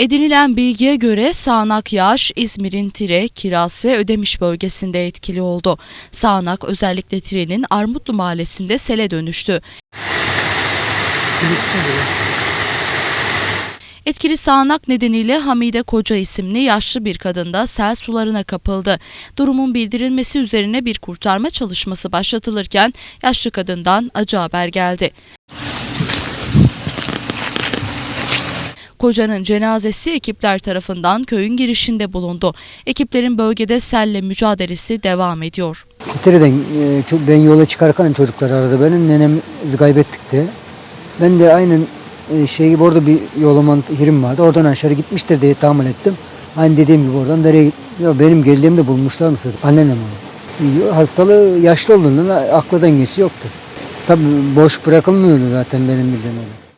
Edinilen bilgiye göre sağanak yağış İzmir'in Tire, Kiraz ve Ödemiş bölgesinde etkili oldu. Sağanak özellikle Tire'nin Armutlu mahallesinde sele dönüştü. Etkili sağanak nedeniyle Hamide Koca isimli yaşlı bir kadın da sel sularına kapıldı. Durumun bildirilmesi üzerine bir kurtarma çalışması başlatılırken yaşlı kadından acı haber geldi. Kocanın cenazesi ekipler tarafından köyün girişinde bulundu. Ekiplerin bölgede selle mücadelesi devam ediyor. Bitire'den çok ben yola çıkarken çocuklar aradı beni. Nenem kaybettik de. Ben de aynen e, şey gibi orada bir yolaman hirim vardı. Oradan aşağı gitmiştir diye tahmin ettim. Aynı dediğim gibi oradan nereye git- ya benim geldiğimde bulmuşlar mı sırf? Anneannem onu. Hastalığı yaşlı olduğundan aklı dengesi yoktu. Tabii boş bırakılmıyordu zaten benim bildiğim öyle.